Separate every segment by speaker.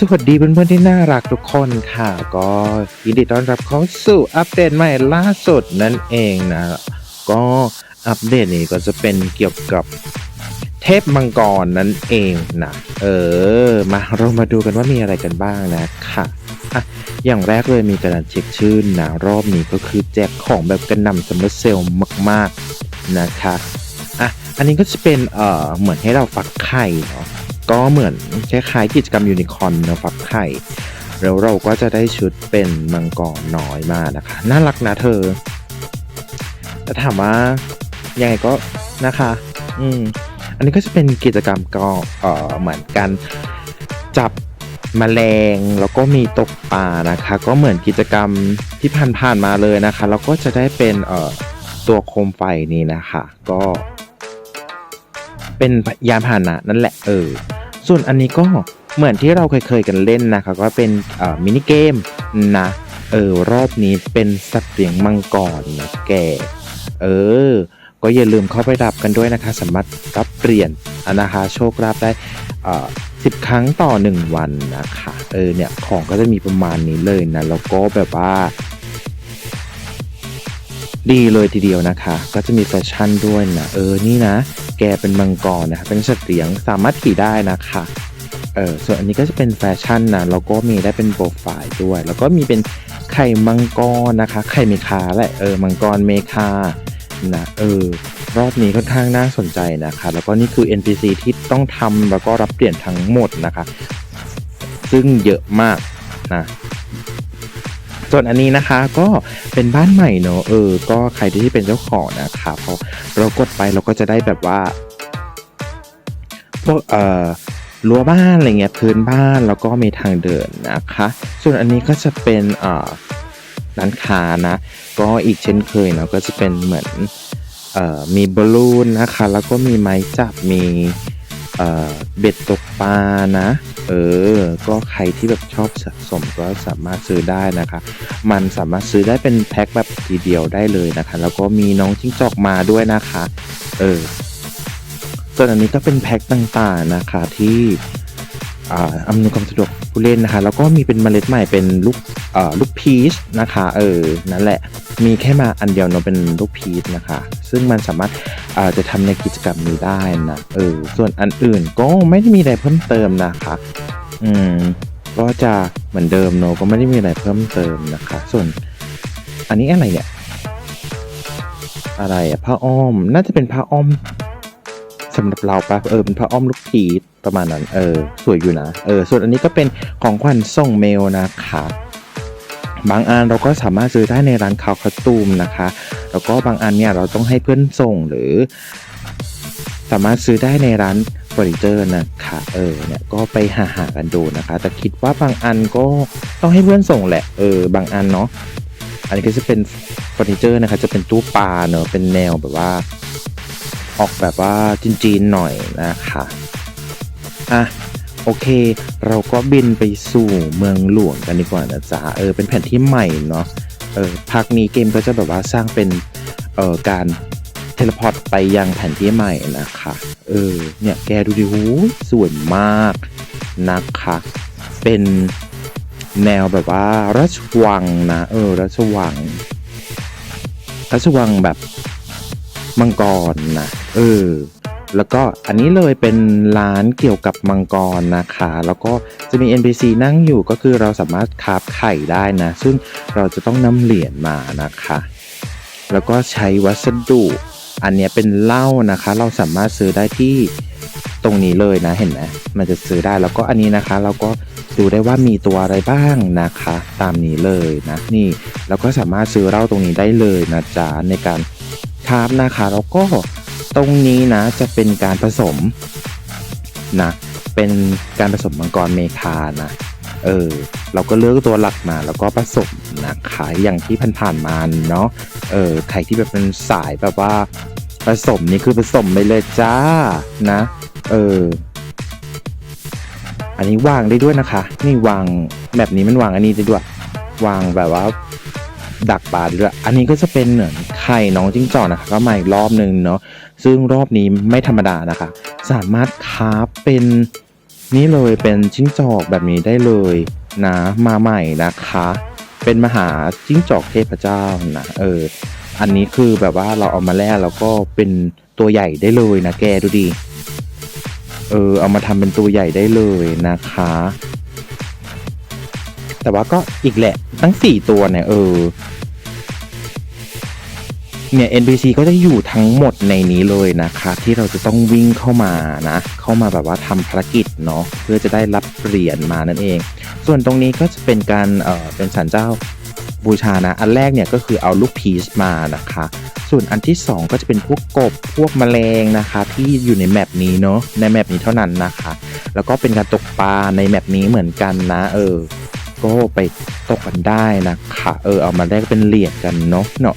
Speaker 1: สวัสดีเพื่อนๆที่น่ารักทุกคนค่ะ ก็ยินดีต้อนรับเข้าสู่อัปเดตใหม่ล่าสุดนั่นเองนะ ก็อัปเดตนี้ก็จะเป็นเกี่ยวกับเทพมังกรนั่นเองนะเออ มาเรามาดูกันว่ามีอะไรกันบ้างนะค่ะอะอย่างแรกเลยมีการเช็คชื่อนะรอบนี้ก็คือแจกของแบบกระหน่ำซัมเมอร์เซลมาก ๆนะคะอะอันนี้ก็จะเป็นเอ่อเหมือนให้เราฟักไข่เนาะ ก็เหมือนคล้ายๆกิจกรรมยูนิคอร์นนะฟักไข่ แล้วเราก็จะได้ชุดเป็นมังกรน้อยมานะคะ น่ารักนะเธอ แต่ถามว่ายังไงก็นะคะ อืม อันนี้ก็จะเป็นกิจกรรมก็เอ่อเหมือนกันจับมแมลงแล้วก็มีตกปลานะคะ ก็เหมือนกิจกรรมที่ผ่านๆมาเลยนะคะ แล้วก็จะได้เป็นเอ่อตัวโคมไฟนี้นะคะ ก็เป็นยานพาหนะนั่นแหละเออ ส่วนอันนี้ก็เหมือนที่เราเคยเคยๆกันเล่นนะคะก็เป็นมินิเกมนะเออรอบนี้เป็นสัตว์เลี้ยงมังกรนะแกเออ ก็อย่าลืมเข้าไปรับกันด้วยนะคะ สามารถรับเปลี่ยนอนาคาโชคลาภได้อ่อสิบครั้งต่อหนึ่งวันนะคะ เออเนี่ย ของก็จะมีประมาณนี้เลยนะ แล้วก็แบบว่า ดีเลยทีเดียวนะคะ ก็จะมีแฟชั่นด้วยนะเออนี่นะ แกเป็นมังกรนะคะเป็นสัตว์เลี้ยงสามารถขี่ได้นะคะเออส่วนอันนี้ก็จะเป็นแฟชั่นนะแล้วก็มีได้เป็นโปรไฟล์ด้วย แล้วก็มีเป็นไข่มังกรนะคะไข่เมคาแหละเออมังกรเมคานะเออรอบนี้ค่อนข้างน่าสนใจนะคะ แล้วก็นี่คือ NPC ที่ต้องทำแล้วก็รับเปลี่ยนทั้งหมดนะคะ ซึ่งเยอะมากนะ ส่วนอันนี้นะคะก็เป็นบ้านใหม่เนอะเออ ก็ใครที่เป็นเจ้าของนะคะพอเรากดไปเราก็จะได้แบบว่าพวกเอ่อรั้วบ้านอะไรเงี้ยพื้นบ้านแล้วก็มีทางเดินนะคะ ส่วนอันนี้ก็จะเป็นเอ่อร้านค้านะ ก็อีกเช่นเคยเนาะก็จะเป็นเหมือนเอ่อมีบอลลูนนะคะ แล้วก็มีไม้จับมี เบ็ดตกปลานะ เออ ก็ใครที่แบบชอบสะสมก็สามารถซื้อได้นะคะ มันสามารถซื้อได้เป็นแพ็คแบบทีเดียวได้เลยนะคะ แล้วก็มีน้องจิ้งจอกมาด้วยนะคะ เออส่วนอันนี้ก็เป็นแพ็คต่างๆนะคะที่ อ่าอำนวยความสะดวกผู้เล่นนะคะ แล้วก็มีเป็นเมล็ดใหม่เป็นลูกอ่อลูกพีชนะคะเออนั่นแหละมีแค่มาอันเดียวเนาะเป็นลูกพีชนะคะ ซึ่งมันสามารถอ่าจะทำในกิจกรรมนี้ได้นะเออส่วนอันอื่นก็ไม่ได้มีอะไรเพิ่มเติมนะคะอืมก็จะเหมือนเดิมเนาะก็ไม่ได้มีอะไรเพิ่มเติมนะคะ ส่วนอันนี้อะไรเนี่ยอะไรอะผ้าอ้อมน่าจะเป็นผ้าอ้อมสำหรับเราปะเออเป็นผ้าอ้อมลูกพีช ประมาณนั้น เออ สวยอยู่นะ เออ ส่วนอันนี้ก็เป็นของขวัญส่งเมลนะคะบางอันเราก็สามารถซื้อได้ในร้านคาวคาตูมนะคะ แล้วก็บางอันเนี่ยเราต้องให้เพื่อนส่งหรือ สามารถซื้อได้ในร้านเฟอร์นิเจอร์นะคะเออเนี่ยก็ไปหาหากันดูนะคะ แต่คิดว่าบางอันก็ต้องให้เพื่อนส่งแหละ เออ บางอันเนาะ อันนี้ก็จะเป็นเฟอร์นิเจอร์นะคะ จะเป็นตู้ปลาเนอะเป็นแนวแบบว่า ออกแบบว่าจีนๆหน่อยนะคะ อะโอเค เราก็บินไปสู่เมืองหลวงกันดีกว่านะจ๊ะเออเป็นแผนที่ใหม่เนาะเออภาคนี้เกมก็จะแบบว่าสร้างเป็นเอ่อการเทเลพอร์ตไปยังแผนที่ใหม่นะคะเออเนี่ยแกดูดิหูสวยมากนะคะ เป็นแนวแบบว่าราชวังนะเออราชวังราชวังแบบมังกรนะเออ แล้วก็อันนี้เลยเป็นร้านเกี่ยวกับมังกรนะคะ แล้วก็จะมี NPC นั่งอยู่ก็คือเราสามารถคาฟไข่ได้นะ ซึ่งเราจะต้องนำเหรียญมานะคะ แล้วก็ใช้วัสดุ อันนี้เป็นเหล้านะคะ เราสามารถซื้อได้ที่ตรงนี้เลยนะเห็นไหมมันจะซื้อได้แล้วก็อันนี้นะคะ เราก็ดูได้ว่ามีตัวอะไรบ้างนะคะ ตามนี้เลยนะนี่เราก็สามารถซื้อเหล้าตรงนี้ได้เลยนะจ๊ะในการคาฟนะคะแล้วก็ ตรงนี้นะจะเป็นการผสมนะเป็นการผสมมังกรเมคานะเออเราก็เลือกตัวหลักมาแล้วก็ผสมนะคะอย่างที่ผ่านๆมาเนาะเออใครที่แบบเป็นสายแบบว่าผสมนี่คือผสมไปเลยจ้านะเอออันนี้วางได้ด้วยนะคะ นี่วางแบบนี้มันวางอันนี้ได้ด้วย วางแบบว่า ดักปลาด้วยอันนี้ก็จะเป็นเหมือนไข่น้องจิ้งจอกนะคะก็มาอีกรอบหนึ่งเนาะซึ่งรอบนี้ไม่ธรรมดานะคะ สามารถคาฟเป็นนี่เลยเป็นจิ้งจอกแบบนี้ได้เลยนะมาใหม่นะคะ เป็นมหาจิ้งจอกเทพเจ้านะเอออันนี้คือแบบว่าเราเอามาแล่แล้วก็เป็นตัวใหญ่ได้เลยนะแกดูดิเออเอามาทำเป็นตัวใหญ่ได้เลยนะคะ แต่ว่าก็อีกแหละทั้งสี่ตัวเนี่ยเออ เนี่ย NPC ก็จะอยู่ทั้งหมดในนี้เลยนะคะ ที่เราจะต้องวิ่งเข้ามานะ เข้ามาแบบว่าทำภารกิจเนาะเพื่อจะได้รับเหรียญมานั่นเอง ส่วนตรงนี้ก็จะเป็นการเอ่อเป็นสันเจ้าบูชานะ อันแรกเนี่ยก็คือเอาลูกพีชมานะคะ ส่วนอันที่สองก็จะเป็นพวกกบพวกแมลงนะคะ ที่อยู่ในแมปนี้เนาะในแมปนี้เท่านั้นนะคะ แล้วก็เป็นการตกปลาในแมปนี้เหมือนกันนะ เออ ก็ไปตกกันได้นะคะเออเอามาได้เป็นเหรียญกันเนาะเนาะ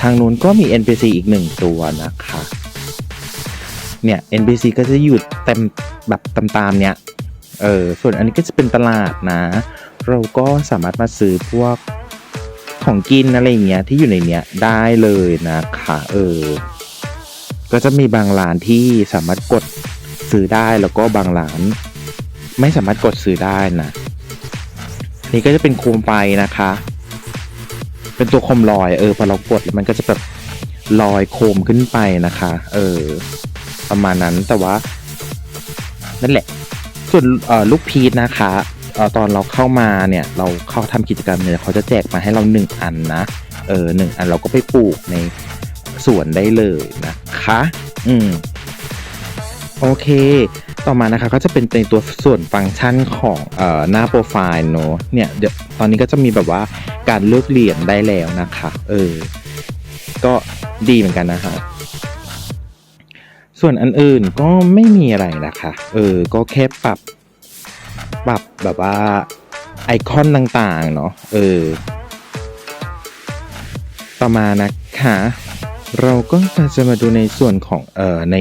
Speaker 1: ทางนู้นก็มี NPC อีกหนึ่งตัวนะคะเนี่ย NPC ก็จะอยู่เต็มแบบตามๆเนี้ยเออส่วนอันนี้ก็จะเป็นตลาดนะ เราก็สามารถมาซื้อพวกของกินอะไรอย่างเงี้ยที่อยู่ในเนี้ยได้เลยนะคะเออก็จะมีบางร้านที่สามารถกดซื้อได้แล้วก็บางร้าน ไม่สามารถกดซื้อได้นะ นี่ก็จะเป็นโคมไฟนะคะ เป็นตัวโคมลอยเออพอเรากดมันก็จะแบบลอยโคมขึ้นไปนะคะ เออ ประมาณนั้นแต่ว่า นั่นแหละ ส่วนลูกพีชนะคะเออตอนเราเข้ามาเนี่ย เราเข้าทำกิจกรรมเนี่ยเขาจะแจกมาให้เราหนึ่งอันนะเออหนึ่งอันเราก็ไปปลูกในสวนได้เลยนะคะ อืม โอเค ต่อมานะคะก็จะเป็นในตัวส่วนฟังก์ชันของเอ่อหน้าโปรไฟล์เนอะเนี่ยเดี๋ยวตอนนี้ก็จะมีแบบว่าการเลือกเหรียญได้แล้วนะคะเออก็ดีเหมือนกันนะคะส่วนอันอื่นก็ไม่มีอะไรนะคะเออก็แค่ปรับปรับแบบว่าไอคอนต่างๆเนาะเออต่อมานะคะเราก็จะมาดูในส่วนของเอ่อใน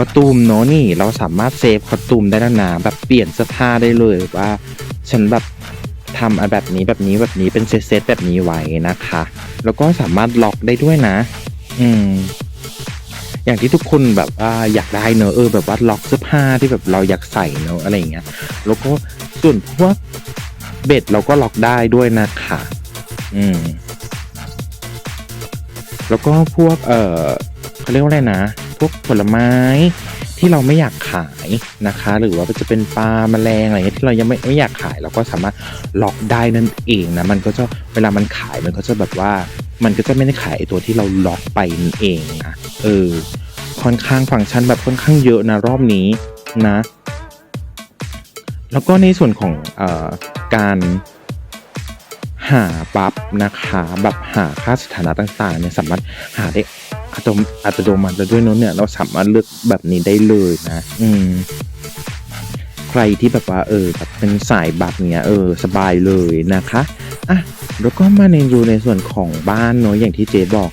Speaker 1: คอตูมเนาะนี่เราสามารถเซฟคอตูมได้แล้วนะแบบเปลี่ยนเสื้อผ้าได้เลยว่าฉันแบบทำอะแบบนี้แบบนี้แบบนี้เป็นเซตแบบนี้ไว้นะคะ แล้วก็สามารถล็อกได้ด้วยนะ อืม อย่างที่ทุกคนแบบว่าอยากได้เนอะเออแบบว่าล็อกเสื้อผ้าที่แบบเราอยากใส่เนอะอะไรอย่างเงี้ย แล้วก็ส่วนพวกเบ็ดเราก็ล็อกได้ด้วยนะคะอืม แล้วก็พวก เออเขาเรียกว่าอะไรนะ พวกผลไม้ที่เราไม่อยากขายนะคะ หรือว่าจะเป็นปลาแมลงอะไรเงี้ยที่เรายังไม่ไม่อยากขายเราก็สามารถล็อกได้นั่นเองนะมันก็จะเวลามันขายมันก็จะแบบว่า มันก็จะไม่ได้ขายตัวที่เราล็อกไปนั่นเองนะเออค่อนข้างฟังก์ชันแบบค่อนข้างเยอะนะรอบนี้นะ แล้วก็ในส่วนของออการหาบัฟนะคะแบบหาค่าสถานะต่างๆเนี่ยสามารถหาได้ อัตโนอัตโนมัติแล้วด้วยเนอะเนี่ย เราสามารถเลือกแบบนี้ได้เลยนะ อืม ใครที่แบบว่า เออแบบเป็นสายบัฟเนี่ยเออ สบายเลยนะคะอะแล้วก็มาในดูในส่วนของบ้านเนอะอย่างที่เจบอก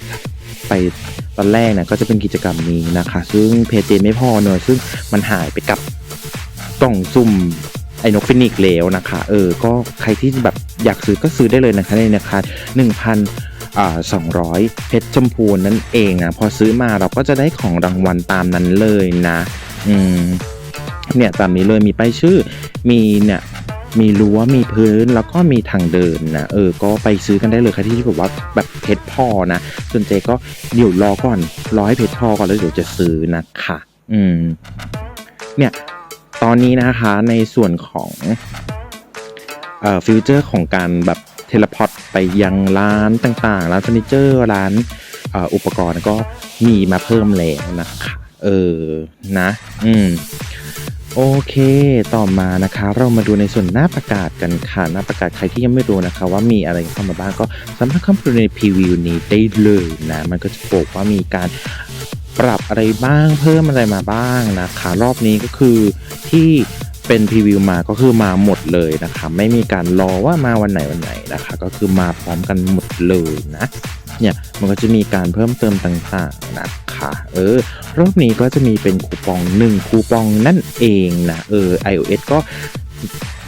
Speaker 1: ไปตอนแรกนี่ยก็จะเป็นกิจกรรมนี้นะคะ ซึ่งเพจเจไม่พอเนอะซึ่งมันหายไปกับกล่องซุ่มไอ้นกฟินิกแล้วนะคะ เออ ก็ใครที่แบบอยากซื้อก็ซื้อได้เลยนะคะในราคา1,000 อ่า200 เพชรชมพูนั่นเองนะพอซื้อมาเราก็จะได้ของรางวัลตามนั้นเลยนะ อืมเนี่ยตามนี้เลยมีป้ายชื่อ มีเนี่ยมีรั้วมีพื้นแล้วก็มีทางเดินนะเออก็ไปซื้อกันได้เลยใครที่แบบว่าแบบเพชรพอนะส่วนเจก็เดี๋ยวรอก่อนรอให้เพชรพอก่อนแล้วเดี๋ยวจะซื้อนะคะอืมเนี่ยตอนนี้นะคะในส่วนของเอ่อฟิวเจอร์ของการแบบ เทเลพอร์ตไปยังร้านต่างๆ ร้านเฟอร์นิเจอร์ร้านอุปกรณ์ก็มีมาเพิ่มแล้วนะคะเออนะ อืมโอเค ต่อมานะคะ เรามาดูในส่วนหน้าประกาศกันค่ะ หน้าประกาศใครที่ยังไม่รู้นะคะ ว่ามีอะไรเข้ามาบ้างก็สามารถเข้าไปดูในพรีวิวนี้ได้เลยนะ มันก็จะบอกว่ามีการปรับอะไรบ้างเพิ่มอะไรมาบ้างนะคะ รอบนี้ก็คือที่ เป็นพรีวิวมาก็คือมาหมดเลยนะคะ ไม่มีการรอว่ามาวันไหนวันไหนนะคะ ก็คือมาพร้อมกันหมดเลยนะเนี่ยมันก็จะมีการเพิ่มเติมต่างๆนะคะเออรอบนี้ก็จะมีเป็นคูปอง 1 คูปองนั่นเองนะเออ iOS ก็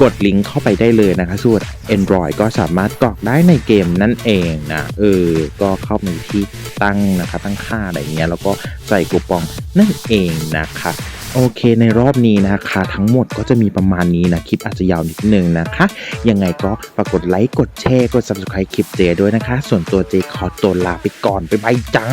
Speaker 1: กดลิงก์เข้าไปได้เลยนะคะ ส่วน Android ก็สามารถกรอกได้ในเกมนั่นเองนะเออ ก็เข้าไปที่ตั้งนะคะ ตั้งค่าอะไรเงี้ยแล้วก็ใส่คูปองนั่นเองนะคะ โอเคในรอบนี้นะคะทั้งหมดก็จะมีประมาณนี้นะ คลิปอาจจะยาวนิดนึงนะคะ ยังไงก็ฝากกดไลค์กดแชร์กด subscribe คลิปเจด้วยนะคะ ส่วนตัวเจขอตัวลาไปก่อนไปบายจ้า